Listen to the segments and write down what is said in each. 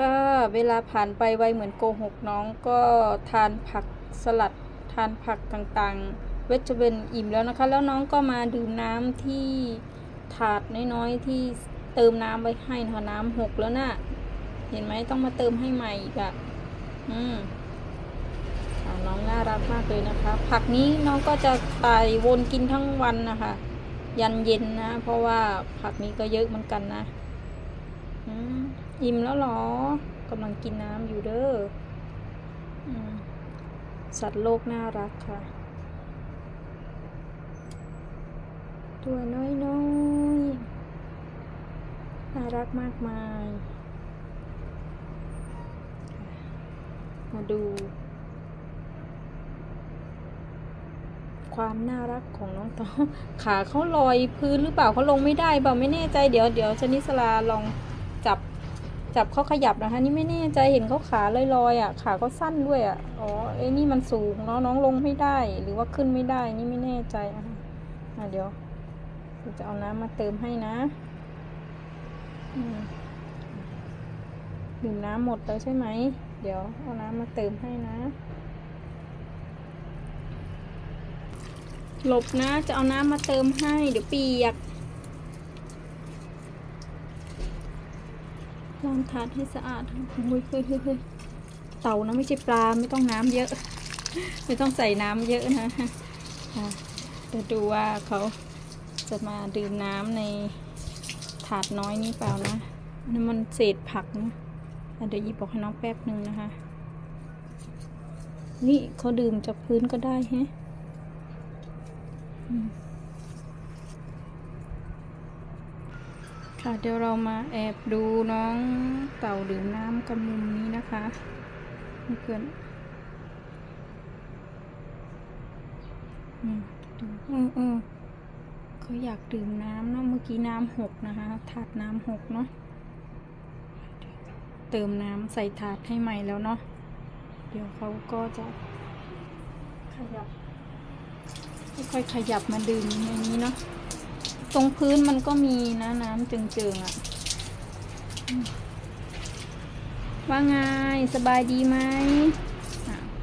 ก็เวลาผ่านไปไวเหมือนโกหกน้องก็ทานผักสลัดทานผักต่างๆ เวจเบิลอิ่มแล้วนะคะ แล้วน้องก็มาดื่มน้ำที่ถาดน้อยๆที่เติมน้ำไว้ให้นะคะน้ำหกแล้วนะ่ะเห็นไหมต้องมาเติมให้ใหม่อีกอะ่ะอืมน้องน่ารักมากเลยนะคะ ผักนี้น้องก็จะไต่วนกินทั้งวันนะคะ ยันเย็นนะ เพราะว่าผักนี้ก็เยอะเหมือนกันนะ อิ่มแล้วหรอกำลังกินน้ำอยู่เด้อสัตว์โลกน่ารักค่ะ ตัวน้อยน้อยน่ารักมากมาย มาดู ความน่ารักของน้องตองขาเขาลอยพื้นหรือเปล่าเขาลงไม่ได้เปล่าไม่แน่ใจเดี๋ยวเดี๋ยวชนิสลาลอง จับจับเขาขยับนะคะ นี่ไม่แน่ใจเห็นเขาขาลอยๆอะขาก็สั้นด้วยอะอ๋อเอ้นี่มันสูงเนาะน้องลงไม่ได้ หรือว่าขึ้นไม่ได้ นี่ไม่แน่ใจอะอะเดี๋ยวจะเอาน้ำมาเติมให้นะดื่มน้ำหมดแล้วใช่ไหม เดี๋ยวเอาน้ำมาเติมให้นะ หลบนะ จะเอาน้ำมาเติมให้ เดี๋ยวเปียก ล้างถาดให้สะอาดโอ้ยเฮ้ยเฮ้ยเฮ้ยเต่านะไม่ใช่ปลาไม่ต้องน้ำเยอะ ไม่ต้องใส่น้ำเยอะนะอะเดี๋ยวดูว่าเขาจะมาดื่มน้ำในถาดน้อยนี้เปล่านะนั่นมันเศษผักนะเดี๋ยวยิบออกให้น้องแป๊บหนึ่งนะคะ นี่เขาดื่มจากพื้นก็ได้ฮะ ค่ะเดี๋ยวเรามาแอบดูน้องเต่าดื่มน้ำกันมุมนี้นะคะเพื่อนอืมเออเออเขาอยากดื่มน้ำเนาะเมื่อกี้น้ำหกนะคะถาดน้ำหกเนาะเติมน้ำใส่ถาดให้ใหม่แล้วเนาะเดี๋ยวเขาก็จะขยับค่อยๆขยับมาดื่มอย่างนี้เนาะ ตรงพื้นมันก็มีนะน้ำจิงๆอะ่ะ ว่าไงสบายดีไหม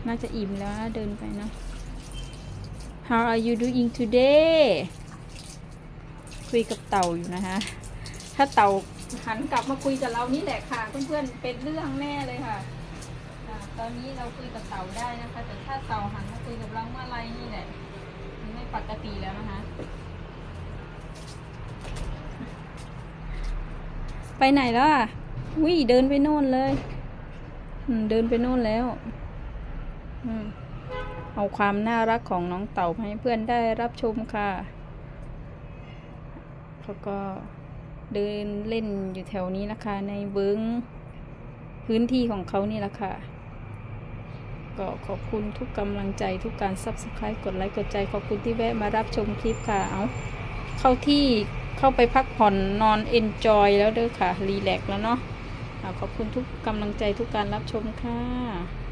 น่าจะอิ่มแล้วเดินไปเนาะ How are you doing today คุยกับเต่าอยู่นะคะ ถ้าเต่าหันกลับมาคุยกับเรานี่แหละค่ะ เพื่อนๆเป็นเรื่องแน่เลยค่ะตอนนี้เราคุยกับเต่าได้นะคะ แต่ถ้าเต่าหันมาคุยกับเราเมื่อไรนี่แหละ ไม่ปกติแล้วนะคะ ไปไหนแล้วอะวิเดินไปโน่นเลย อืม เดินไปโน่นแล้ว อืม เอาความน่ารักของน้องเต่าให้เพื่อนได้รับชมค่ะเขาก็เดินเล่นอยู่แถวนี้นะคะ ในเบิ้งพื้นที่ของเขานี่แหละค่ะ ก็ขอบคุณทุกกำลังใจทุกการ subscribe กดไลค์กดใจ ขอบคุณที่แวะมารับชมคลิปค่ะ เอาเข้าที่ เข้าไปพักผ่อนนอนเอนจอยแล้วเด้อค่ะ รีแลกซ์แล้วเนาะขอบคุณทุกกำลังใจทุกการรับชมค่ะ